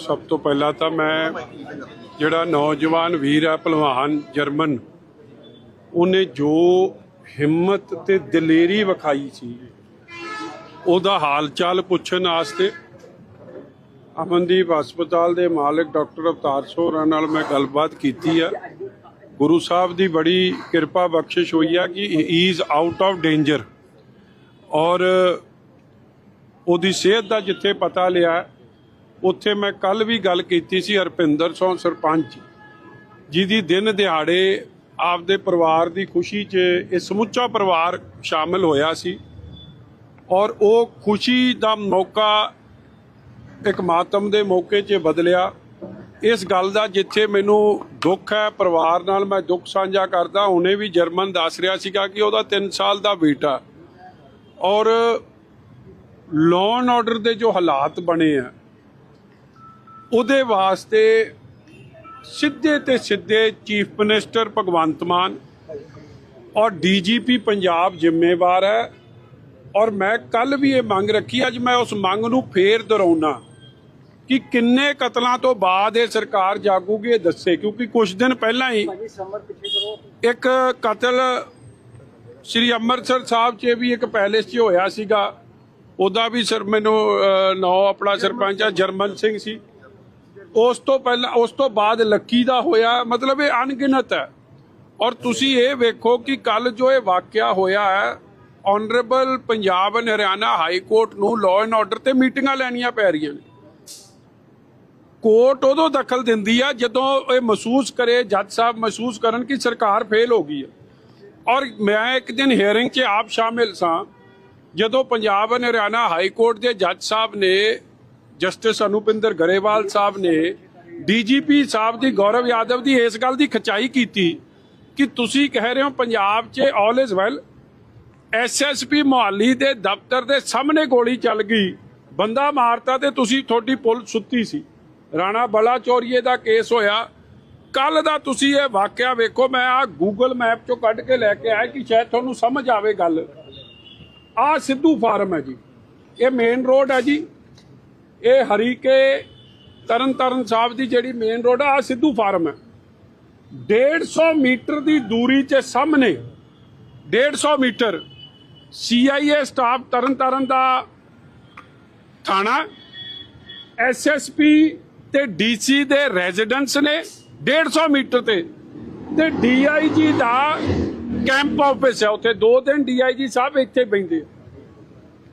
ਸਭ ਤੋਂ ਪਹਿਲਾਂ ਤਾਂ ਮੈਂ ਜਿਹੜਾ ਨੌਜਵਾਨ ਵੀਰ ਹੈ ਪਹਿਲਵਾਨ ਜਰਮਨ, ਉਹਨੇ ਜੋ ਹਿੰਮਤ ਤੇ ਦਲੇਰੀ ਵਿਖਾਈ ਸੀ, ਉਹਦਾ ਹਾਲ ਚਾਲ ਪੁੱਛਣ ਵਾਸਤੇ ਅਮਨਦੀਪ ਹਸਪਤਾਲ ਦੇ ਮਾਲਕ ਡਾਕਟਰ ਅਵਤਾਰ ਸੋਹਰਾ ਨਾਲ ਮੈਂ ਗੱਲਬਾਤ ਕੀਤੀ ਹੈ ਗੁਰੂ ਸਾਹਿਬ ਦੀ ਬੜੀ ਕਿਰਪਾ ਬਖਸ਼ਿਸ਼ ਹੋਈ ਹੈ ਕਿ he is out of danger ਔਰ ਉਹਦੀ ਸਿਹਤ ਦਾ ਜਿੱਥੇ ਪਤਾ ਲਿਆ ਉੱਥੇ ਮੈਂ ਕੱਲ ਵੀ ਗੱਲ ਕੀਤੀ ਸੀ ਹਰਪਿੰਦਰ ਸਿੰਘ ਸਰਪੰਚ ਜਿਹਦੀ ਦਿਨ ਦਿਹਾੜੇ ਆਪਦੇ ਪਰਿਵਾਰ ਦੀ ਖੁਸ਼ੀ 'ਚ ਇਹ ਸਮੁੱਚਾ ਪਰਿਵਾਰ ਸ਼ਾਮਲ ਹੋਇਆ ਸੀ ਔਰ ਉਹ ਖੁਸ਼ੀ ਦਾ ਮੌਕਾ ਇੱਕ ਮਾਤਮ ਦੇ ਮੌਕੇ 'ਚ ਬਦਲਿਆ। ਇਸ ਗੱਲ ਦਾ ਜਿੱਥੇ ਮੈਨੂੰ ਦੁੱਖ ਹੈ, ਪਰਿਵਾਰ ਨਾਲ ਮੈਂ ਦੁੱਖ ਸਾਂਝਾ ਕਰਦਾ, ਹੁਣੇ ਵੀ ਜਰਮਨ ਦੱਸ ਰਿਹਾ ਸੀਗਾ ਕਿ ਉਹਦਾ 3 ਸਾਲ ਦਾ ਬੇਟਾ। ਔਰ ਲੋਨ ਆਰਡਰ ਦੇ ਜੋ ਹਾਲਾਤ ਬਣੇ ਆ ਉਹਦੇ ਵਾਸਤੇ ਸਿੱਧੇ ਤੇ ਸਿੱਧੇ ਚੀਫ ਮਿਨਿਸਟਰ ਭਗਵੰਤ ਮਾਨ ਔਰ ਡੀਜੀਪੀ ਪੰਜਾਬ ਜ਼ਿੰਮੇਵਾਰ ਹੈ। ਔਰ ਮੈਂ ਕੱਲ ਵੀ ਇਹ ਮੰਗ ਰੱਖੀ ਅੱਜ ਮੈਂ ਉਸ ਮੰਗ ਨੂੰ ਫੇਰ ਦੁਹਰਾਉਣਾ ਕਿ ਕਿੰਨੇ ਕਤਲਾਂ ਤੋਂ ਬਾਅਦ ਇਹ ਸਰਕਾਰ ਜਾਗੂਗੀ ਇਹ ਦੱਸੇ ਕਿਉਂਕਿ ਕੁਝ ਦਿਨ ਪਹਿਲਾਂ ਹੀ ਇੱਕ ਕਤਲ ਸ੍ਰੀ ਅੰਮ੍ਰਿਤਸਰ ਸਾਹਿਬ 'ਚ ਵੀ ਇੱਕ ਪੈਲੇਸ 'ਚ ਹੋਇਆ ਸੀਗਾ। ਉਹਦਾ ਵੀ ਸਰ ਮੈਨੂੰ ਨਾਂ ਆਪਣਾ ਸਰਪੰਚ ਆ ਜਰਮਨ ਸਿੰਘ ਸੀ। ਉਸ ਤੋਂ ਪਹਿਲਾਂ, ਉਸ ਤੋਂ ਬਾਅਦ ਲੱਕੀ ਦਾ ਹੋਇਆ, ਮਤਲਬ ਇਹ ਅਣਗਿਣਤ ਹੈ। ਔਰ ਤੁਸੀਂ ਇਹ ਵੇਖੋ ਕਿ ਕੱਲ ਜੋ ਇਹ ਵਾਕਿਆ ਹੋਇਆ ਹੈ honourable Punjab and Haryana high court ਨੂੰ ਲਾਅ ਐਂਡ ਆਰਡਰ ਤੇ ਮੀਟਿੰਗਾਂ ਲੈਣੀਆਂ ਪੈ ਰਹੀਆਂ ਨੇ। ਕੋਰਟ ਉਦੋਂ ਦਖਲ ਦਿੰਦੀ ਆ ਜਦੋਂ ਇਹ ਮਹਿਸੂਸ ਕਰੇ, ਜੱਜ ਸਾਹਿਬ ਮਹਿਸੂਸ ਕਰਨ ਕਿ ਸਰਕਾਰ ਫੇਲ ਹੋ ਗਈ ਹੈ ਔਰ ਮੈਂ ਇੱਕ ਦਿਨ ਹੀਅਰਿੰਗ 'ਚ ਆਪ ਸ਼ਾਮਿਲ ਸਾਂ, ਜਦੋਂ Punjab and Haryana high court ਦੇ ਜੱਜ ਸਾਹਿਬ ਨੇ ਜਸਟਿਸ ਅਨੁਪਿੰਦਰ ਗਰੇਵਾਲ ਸਾਹਿਬ ਨੇ ਡੀਜੀਪੀ ਸਾਹਿਬ ਦੀ, ਗੌਰਵ ਯਾਦਵ ਦੀ ਇਸ ਗੱਲ ਦੀ ਖਚਾਈ ਕੀਤੀ ਕਿ ਤੁਸੀਂ ਕਹਿ ਰਹੇ ਹੋ ਪੰਜਾਬ 'ਚ all is well SSP Mohali ਦੇ ਦਫ਼ਤਰ ਦੇ ਸਾਹਮਣੇ ਗੋਲੀ ਚੱਲ ਗਈ। ਬੰਦਾ ਮਾਰਤਾ ਤੇ ਤੁਸੀਂ ਤੁਹਾਡੀ ਪੁਲ ਸੁੱਤੀ ਸੀ। ਰਾਣਾ ਬਲਾ ਚੋਰੀਏ ਦਾ ਕੇਸ ਹੋਇਆ। ਕੱਲ ਦਾ ਤੁਸੀਂ ਇਹ ਵਾਕਿਆ ਵੇਖੋ, ਮੈਂ ਆ ਗੂਗਲ ਮੈਪ ਚੋਂ ਕੱਢ ਕੇ ਲੈ ਕੇ ਆਇਆ ਕਿ ਸ਼ਾਇਦ ਤੁਹਾਨੂੰ ਸਮਝ ਆਵੇ ਗੱਲ। ਆ ਸਿੱਧੂ ਫਾਰਮ ਹੈ ਜੀ। ਇਹ ਮੇਨ ਰੋਡ ਹੈ ਜੀ। ਇਹ ਹਰੀਕੇ ਤਰਨ ਤਾਰਨ ਸਾਹਿਬ ਦੀ ਜਿਹੜੀ ਮੇਨ ਰੋਡ ਆ, ਆਹ ਸਿੱਧੂ ਫਾਰਮ ਹੈ। 150 ਮੀਟਰ ਦੀ ਦੂਰੀ 'ਚ ਸਾਹਮਣੇ 150 metre CIA staff Tarn Taran ਦਾ ਥਾਣਾ ਐਸਐਸਪੀ ਤੇ ਡੀਸੀ ਦੇ ਰੈਜ਼ੀਡੈਂਸ ਨੇ 150 ਮੀਟਰ ਤੇ। ਤੇ ਡੀਆਈਜੀ ਦਾ ਕੈਂਪ ਆਫਿਸ ਹੈ, ਉੱਥੇ ਦੋ ਦਿਨ ਡੀਆਈਜੀ ਸਾਹਿਬ ਇੱਥੇ ਬੈਂਦੇ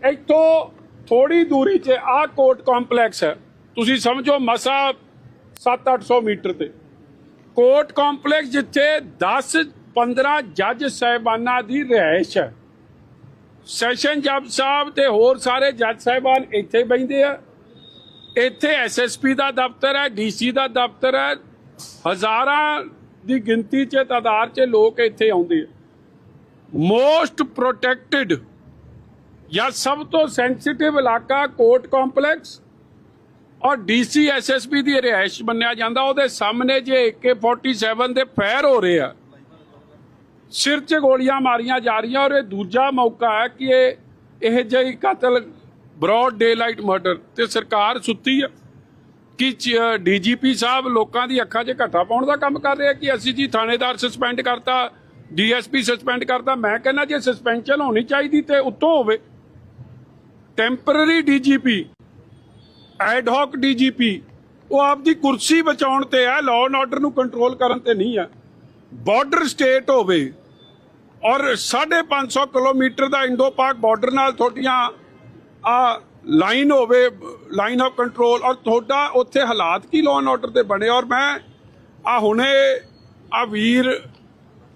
ਇੱਥੋਂ ਥੋੜੀ ਦੂਰੀ 'ਚ ਆਹ ਕੋਰਟ ਕੰਪਲੈਕਸ ਹੈ। ਤੁਸੀਂ ਸਮਝੋ ਮਸਾ 7-800 ਮੀਟਰ ਤੇ। ਕੋਰਟ ਕੰਪਲੈਕਸ ਜਿੱਥੇ 10 15 ਜੱਜ ਸਾਹਿਬਾਨਾਂ ਦੀ ਰਿਹਾਇਸ਼ ਹੈ। ਸੈਸ਼ਨ ਜੱਜ ਸਾਹਿਬ ਤੇ ਹੋਰ ਸਾਰੇ ਜੱਜ ਸਾਹਿਬਾਨ ਇੱਥੇ ਬੈਂਦੇ ਆ। ਇੱਥੇ ਐਸਐਸਪੀ ਦਾ ਦਫ਼ਤਰ ਹੈ ਡੀਸੀ ਦਾ ਦਫ਼ਤਰ ਹੈ। ਹਜ਼ਾਰਾਂ ਦੀ ਗਿਣਤੀ 'ਚ ਤਾਦਾਦ 'ਚ ਲੋਕ ਇੱਥੇ ਆਉਂਦੇ ਆ। ਮੋਸਟ ਪ੍ਰੋਟੈਕਟਿਡ ਜਾਂ ਸਭ ਤੋਂ ਸੈਂਸਿਟਿਵ ਇਲਾਕਾ ਕੋਰਟ ਕੰਪਲੈਕਸ ਔਰ ਡੀਸੀ ਐਸਐਸਪੀ ਦੀ ਰਿਹਾਇਸ਼ ਮੰਨਿਆ ਜਾਂਦਾ, ਉਹਦੇ ਸਾਹਮਣੇ ਜੇ AK47 ਦੇ ਫੈਰ ਹੋ ਰਹੇ ਆ, ਸਿਰ 'ਚ ਗੋਲੀਆਂ ਮਾਰੀਆਂ ਜਾ ਰਹੀਆਂ ਔਰ ਇਹ ਦੂਜਾ ਮੌਕਾ ਹੈ ਕਿ ਇਹ ਇਹ ਜਿਹੀ ਕਤਲ ਬ੍ਰੌਡ ਡੇਲਾਈਟ ਮਰਡਰ ਤੇ ਸਰਕਾਰ ਸੁੱਤੀ ਆ। ਕਿ ਡੀਜੀਪੀ ਸਾਹਿਬ ਲੋਕਾਂ ਦੀ ਅੱਖਾਂ 'ਚ ਘੱਟਾ ਪਾਉਣ ਦਾ ਕੰਮ ਕਰ ਰਿਹਾ ਕਿ ਅਸੀਂ ਜੀ ਥਾਣੇਦਾਰ ਸਸਪੈਂਡ ਕਰਤਾ ਡੀਐਸਪੀ ਸਸਪੈਂਡ ਕਰਤਾ, ਮੈਂ ਕਹਿੰਦਾ ਜੇ ਸਸਪੈਂਸ਼ਨ ਹੋਣੀ ਚਾਹੀਦੀ ਤੇ ਉੱਤੋਂ ਹੋਵੇ। Temporary DGP ad hoc DGP ਉਹ ਆਪਦੀ ਕੁਰਸੀ ਬਚਾਉਣ ਤੇ ਹੈ ਲਾਅ ਐਂਡ ਆਰਡਰ ਨੂੰ ਕੰਟਰੋਲ ਕਰਨ ਤੇ ਨਹੀਂ ਹੈ ਬਾਰਡਰ ਸਟੇਟ ਹੋਵੇ ਔਰ 550 ਕਿਲੋਮੀਟਰ ਦਾ ਇੰਡੋ ਪਾਕ ਬਾਰਡਰ ਨਾਲ ਤੁਹਾਡੀਆਂ ਆ ਲਾਈਨ ਹੋਵੇ ਲਾਈਨ ਆਫ ਕੰਟਰੋਲ ਔਰ ਤੁਹਾਡਾ ਉੱਥੇ ਹਾਲਾਤ ਕੀ ਲਾਅ ਐਂਡ ਆਰਡਰ 'ਤੇ ਬਣੇ? ਔਰ ਮੈਂ ਆ ਹੁਣੇ ਆ ਵੀਰ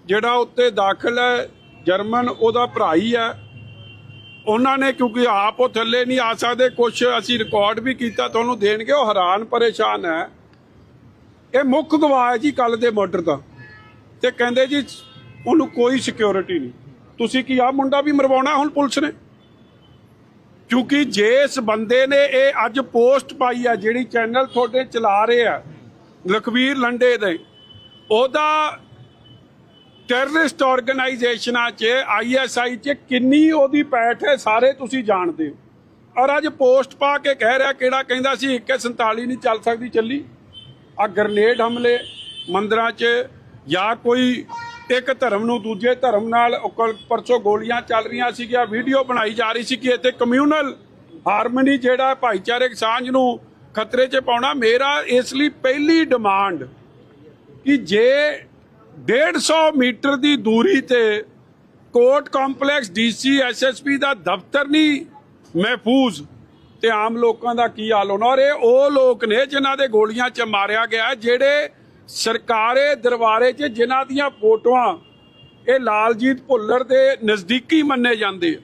ਜਿਹੜਾ ਉੱਤੇ ਦਾਖਲ ਹੈ, ਜਰਮਨ, ਉਹਦਾ ਭਰਾ ਹੀ ਹੈ। ਉਹਨਾਂ ਨੇ ਕਿਉਂਕਿ ਆਪ ਉਹ ਥੱਲੇ ਨਹੀਂ ਆ ਸਕਦੇ ਕੁਝ ਅਸੀਂ ਰਿਕਾਰਡ ਵੀ ਕੀਤਾ, ਤੁਹਾਨੂੰ ਦੇਣਗੇ, ਉਹ ਹੈਰਾਨ ਪਰੇਸ਼ਾਨ ਹੈ। ਇਹ ਮੁੱਖ ਗਵਾਹ ਹੈ ਜੀ ਕੱਲ ਦੇ ਮਰਡਰ ਦਾ। ਤੇ ਕਹਿੰਦੇ ਜੀ, ਉਹਨੂੰ ਕੋਈ ਸਿਕਿਉਰਿਟੀ ਨਹੀਂ। ਤੁਸੀਂ ਕੀ ਆ ਮੁੰਡਾ ਵੀ ਮਰਵਾਉਣਾ ਹੁਣ ਪੁਲਿਸ ਨੇ? ਕਿਉਂਕਿ ਜੇ ਇਸ ਬੰਦੇ ਨੇ ਇਹ ਅੱਜ ਪੋਸਟ ਪਾਈ ਆ, ਜਿਹੜੀ ਚੈਨਲ ਤੁਹਾਡੇ ਚਲਾ ਰਹੇ ਆ, ਲਖਵੀਰ ਲੰਡੇ ਦੇ, ਉਹਦਾ ਟੈਰਰਿਸਟ ਆਰਗੇਨਾਈਜੇਸ਼ਨਾਂ 'ਚ ਆਈਐਸਆਈ 'ਚ ਕਿੰਨੀ ਉਹਦੀ ਪੈਠ ਹੈ ਸਾਰੇ ਤੁਸੀਂ ਜਾਣਦੇ ਹੋ। ਔਰ ਅੱਜ ਪੋਸਟ ਪਾ ਕੇ ਕਹਿ ਰਿਹਾ ਕਿਹੜਾ ਕਹਿੰਦਾ ਸੀ 147 ਨਹੀਂ ਚੱਲ ਸਕਦੀ ਚੱਲੀ। ਆ ਗ੍ਰਨੇਡ ਹਮਲੇ ਮੰਦਰਾਂ 'ਚ ਜਾਂ ਕੋਈ ਇੱਕ ਧਰਮ ਨੂੰ ਦੂਜੇ ਧਰਮ ਨਾਲ ਉਕਲ- ਪਰਸੋਂ ਗੋਲੀਆਂ ਚੱਲ ਰਹੀਆਂ ਸੀਗੀਆਂ, ਵੀਡੀਓ ਬਣਾਈ ਜਾ ਰਹੀ ਸੀ ਕਿ ਇੱਥੇ ਕਮਿਊਨਲ ਹਾਰਮਨੀ ਜਿਹੜਾ ਭਾਈਚਾਰਕ ਸਾਂਝ ਨੂੰ ਖਤਰੇ 'ਚ ਪਾਉਣਾ। ਮੇਰਾ ਇਸ ਲਈ ਪਹਿਲੀ ਡਿਮਾਂਡ ਕਿ ਜੇ 150 ਮੀਟਰ ਦੀ ਦੂਰੀ ਤੇ ਕੋਰਟ ਕੰਪਲੈਕਸ ਡੀਸੀ ਐਸਐਸਪੀ ਦਾ ਦਫ਼ਤਰ ਨਹੀਂ ਮਹਿਫੂਜ਼ ਤੇ ਆਮ ਲੋਕਾਂ ਦਾ ਕੀ ਹਾਲ ਹੋਣਾ? ਔਰ ਇਹ ਉਹ ਲੋਕ ਨੇ ਜਿਨ੍ਹਾਂ ਦੇ ਗੋਲੀਆਂ 'ਚ ਮਾਰਿਆ ਗਿਆ ਜਿਹੜੇ ਸਰਕਾਰੇ ਦਰਬਾਰੇ 'ਚ ਜਿਨ੍ਹਾਂ ਦੀਆਂ ਫੋਟੋਆਂ ਇਹ ਲਾਲਜੀਤ ਭੁੱਲਰ ਦੇ ਨਜ਼ਦੀਕੀ ਮੰਨੇ ਜਾਂਦੇ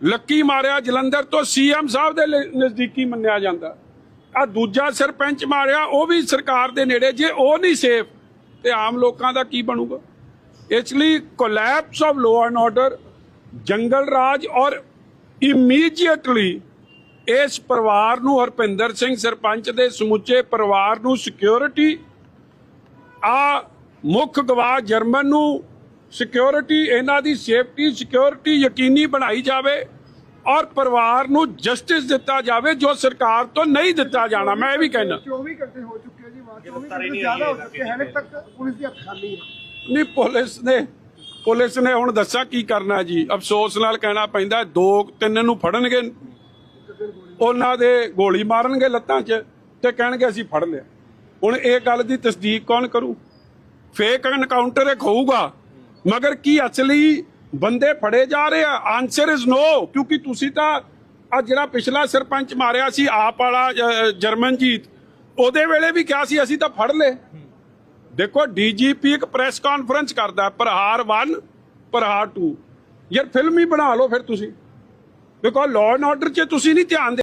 ਲੱਕੀ ਮਾਰਿਆ ਜਲੰਧਰ ਤੋਂ ਸੀਐਮ ਸਾਹਿਬ ਦੇ ਨਜ਼ਦੀਕੀ ਮੰਨਿਆ ਜਾਂਦਾ। ਆ ਦੂਜਾ ਸਰਪੰਚ ਮਾਰਿਆ, ਉਹ ਵੀ ਸਰਕਾਰ ਦੇ ਨੇੜੇ, ਜੇ ਉਹ ਨਹੀਂ ਸੇਫ ਤੇ ਆਮ ਲੋਕਾਂ ਦਾ ਕੀ ਬਣੂਗਾ? ਇਸ ਲਈ collapse of law and order ਜੰਗਲ ਰਾਜ ਔਰ ਇਮੀਡੀਏਟਲੀ ਇਸ ਪਰਿਵਾਰ ਨੂੰ ਹਰਪਿੰਦਰ ਸਿੰਘ ਸਰਪੰਚ ਦੇ ਸਮੁੱਚੇ ਪਰਿਵਾਰ ਨੂੰ ਸਿਕਿਉਰਿਟੀ ਆ ਮੁੱਖ ਗਵਾਹ ਜਰਮਨ ਨੂੰ ਸਿਕਿਉਰਿਟੀ ਇਹਨਾਂ ਦੀ ਸੇਫਟੀ ਸਿਕਿਉਰਿਟੀ ਯਕੀਨੀ ਬਣਾਈ ਜਾਵੇ ਔਰ ਪਰਿਵਾਰ ਨੂੰ ਜਸਟਿਸ ਦਿੱਤਾ ਜਾਵੇ ਜੋ ਸਰਕਾਰ ਤੋਂ ਨਹੀਂ ਦਿੱਤਾ ਜਾਣਾ। ਮੈਂ ਇਹ ਵੀ ਕਹਿਣਾ 24 ਘੰਟੇ ਹੋ ਚੁੱਕੇ ਆ ਜੀ ਬਾਅਦ 24 ਘੰਟੇ ਜ਼ਿਆਦਾ ਹੋ ਚੁੱਕੇ ਹਨ ਹਲੇ ਤੱਕ ਪੁਲਿਸ ਦੀ ਹੱਥ ਖਾਲੀ ਹੈ। ਨਹੀਂ ਪੁਲਿਸ ਨੇ ਪੁਲਿਸ ਨੇ ਹੁਣ ਦੱਸਾਂ ਕੀ ਕਰਨਾ ਜੀ। ਅਫਸੋਸ ਨਾਲ ਕਹਿਣਾ ਪੈਂਦਾ ਦੋ ਤਿੰਨ ਨੂੰ ਫੜਨਗੇ। ਉਹਨਾਂ ਦੇ ਗੋਲੀ ਮਾਰਨਗੇ ਲੱਤਾਂ 'ਚ ਤੇ ਕਹਿਣਗੇ ਅਸੀਂ ਫੜ ਲਿਆ। ਹੁਣ ਇਹ ਗੱਲ ਦੀ ਤਸਦੀਕ ਕੌਣ ਕਰੂ? ਫੇਕ ਐਨਕਾਊਂਟਰ ਇੱਕ ਹੋਊਗਾ। ਮਗਰ ਕੀ ਅਸਲੀ ਬੰਦੇ ਫੜੇ ਜਾ ਰਹੇ ਆ? ਆਨਸਰ ਇਜ਼ ਨੋ ਕਿਉਂਕਿ ਤੁਸੀਂ ਤਾਂ ਆ ਜਿਹੜਾ ਪਿਛਲਾ ਸਰਪੰਚ ਮਾਰਿਆ ਸੀ ਆਪ ਵਾਲਾ ਜਰਮਨਜੀਤ ਉਹਦੇ ਵੇਲੇ ਵੀ ਕਿਹਾ ਸੀ, ਅਸੀਂ ਤਾਂ ਫੜ ਲਏ। ਦੇਖੋ ਡੀਜੀਪੀ ਇੱਕ ਪ੍ਰੈਸ ਕਾਨਫਰੰਸ ਕਰਦਾ ਪ੍ਰਹਾਰ 1 ਪ੍ਰਹਾਰ 2 ਯਾਰ ਫਿਲਮ ਹੀ ਬਣਾ ਲਓ ਫਿਰ ਤੁਸੀਂ। ਦੇਖੋ ਲਾਅ ਐਂਡ ਆਰਡਰ 'ਚ ਤੁਸੀਂ ਨਹੀਂ ਧਿਆਨ ਦੇ